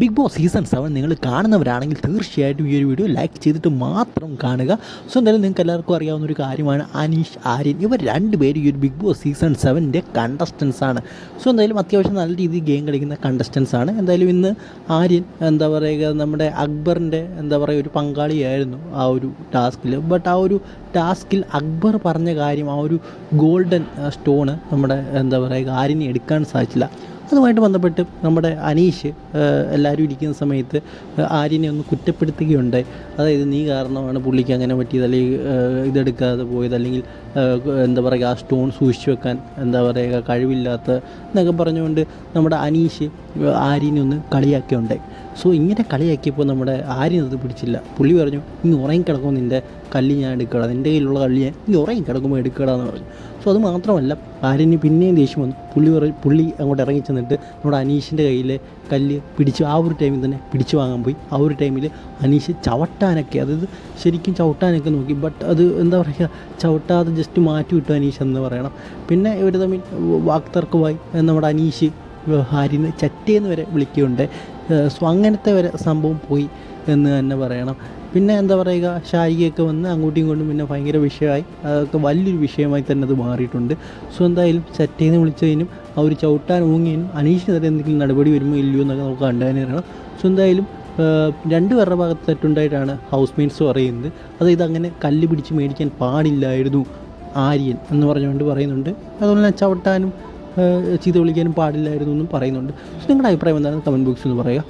Big Boss season seven നിങ്ങൾ കാണുന്നവരാണെങ്കിൽ തീർച്ചയായിട്ടും ഈ ഒരു വീഡിയോ ലൈക്ക് ചെയ്തിട്ട് മാത്രം കാണുക. സോ എന്തായാലും നിങ്ങൾക്ക് എല്ലാവർക്കും അറിയാവുന്ന ഒരു കാര്യമാണ് അനീഷ് ആര്യൻ ഇവർ രണ്ടുപേരും ഈ ഒരു ബിഗ് ബോസ് സീസൺ സെവന്റെ കണ്ടസ്റ്റൻസ് ആണ്. സോ എന്തായാലും അത്യാവശ്യം നല്ല രീതിയിൽ ഗെയിം കളിക്കുന്ന കണ്ടസ്റ്റൻസ് ആണ്. എന്തായാലും ഇന്ന് ആര്യൻ എന്താ പറയുക നമ്മുടെ അക്ബറിന്റെ എന്താ പറയുക ഒരു പങ്കാളിയായിരുന്നു ആ ഒരു ടാസ്കിൽ ബട്ട് ആ ഒരു ടാസ്കിൽ അക്ബർ പറഞ്ഞ കാര്യം ആ ഒരു ഗോൾഡൻ സ്റ്റോണ് നമ്മുടെ എന്താ പറയുക ആര്യനെ എടുക്കാൻ സാധിച്ചില്ല. അതുമായിട്ട് ബന്ധപ്പെട്ട് നമ്മുടെ അനീഷ് എല്ലാവരും ഇരിക്കുന്ന സമയത്ത് ആര്യനെ ഒന്ന് കുറ്റപ്പെടുത്തുകയുണ്ട്. അതായത് നീ കാരണമാണ് പുള്ളിക്ക് അങ്ങനെ പറ്റിയത് അല്ലെങ്കിൽ ഇതെടുക്കാതെ പോയത് അല്ലെങ്കിൽ എന്താ പറയുക ആ സ്റ്റോൺ സൂക്ഷിച്ചു വെക്കാൻ എന്താ പറയുക കഴിവില്ലാത്ത എന്നൊക്കെ പറഞ്ഞുകൊണ്ട് നമ്മുടെ അനീഷ് ആര്യനെ ഒന്ന് കളിയാക്കിയുണ്ട് സോ ഇങ്ങനെ കളിയാക്കിയപ്പോൾ നമ്മുടെ ആര്യൻ അത് പിടിച്ചില്ല. പുള്ളി പറഞ്ഞു ഇങ്ങനെ ഉറങ്ങി കിടക്കുമ്പോൾ നിന്റെ കല്ല് ഞാൻ എടുക്കടാ നിന്റെ കയ്യിലുള്ള കല്ല് ഞാൻ നീ ഉറങ്ങിക്കിടക്കുമ്പോൾ എടുക്കടാ എന്ന് പറഞ്ഞു. സോ അത് മാത്രമല്ല ആര്യന് പിന്നെയും ദേഷ്യം വന്നു. പുള്ളി പറ പുള്ളി അങ്ങോട്ട് ഇറങ്ങി ചെന്നിട്ട് നമ്മുടെ അനീഷിന്റെ കയ്യിൽ കല്ല് പിടിച്ച് ആ ഒരു ടൈമിൽ തന്നെ പിടിച്ചു വാങ്ങാൻ പോയി. ആ ഒരു ടൈമിൽ അനീഷ് ചവിട്ടാനൊക്കെ അതായത് ശരിക്കും ചവിട്ടാനൊക്കെ നോക്കി. ബട്ട് അത് എന്താ പറയുക ചവിട്ടാതെ ജസ്റ്റ് മാറ്റി വിട്ടു അനീഷ് എന്ന് പറയണം. പിന്നെ ഇവർ തമ്മിൽ വാക്തർക്കുമായി നമ്മുടെ അനീഷ് ഹാരിനെ ചറ്റേന്ന് വരെ വിളിക്കുകയുണ്ട് സോ അങ്ങനത്തെ വരെ സംഭവം പോയി എന്ന് തന്നെ പറയണം. പിന്നെ എന്താ പറയുക ഷായികയൊക്കെ വന്ന് അങ്ങോട്ടും ഇങ്ങോട്ടും പിന്നെ ഭയങ്കര വിഷയമായി. അതൊക്കെ വലിയൊരു വിഷയമായി തന്നെ അത് മാറിയിട്ടുണ്ട്. സോ എന്തായാലും ചറ്റേന്ന് വിളിച്ചതിനും അവർ ചവിട്ടാൻ ഊങ്ങിയതിനും അനീഷിനെതിരെ എന്തെങ്കിലും നടപടി വരുമോ ഇല്ലയോ എന്നൊക്കെ നമുക്ക് കണ്ടുതന്നെയാണ് സോ എന്തായാലും രണ്ട് പേരുടെ ഭാഗത്ത് തെറ്റുണ്ടായിട്ടാണ് ഹൗസ് മെയ്റ്റ്സ് പറയുന്നത്. അത് ഇതങ്ങനെ കല്ല് പിടിച്ച് മേടിക്കാൻ പാടില്ലായിരുന്നു ആര്യൻ എന്ന് പറഞ്ഞുകൊണ്ട് പറയുന്നുണ്ട്. അതുപോലെ തന്നെ ചവിട്ടാനും ചീത്ത വിളിക്കാനും പാടില്ലായിരുന്നു എന്നും പറയുന്നുണ്ട്. സോ നിങ്ങളുടെ അഭിപ്രായം എന്താണ്? കമന്റ് ബോക്സിൽ പറയുക.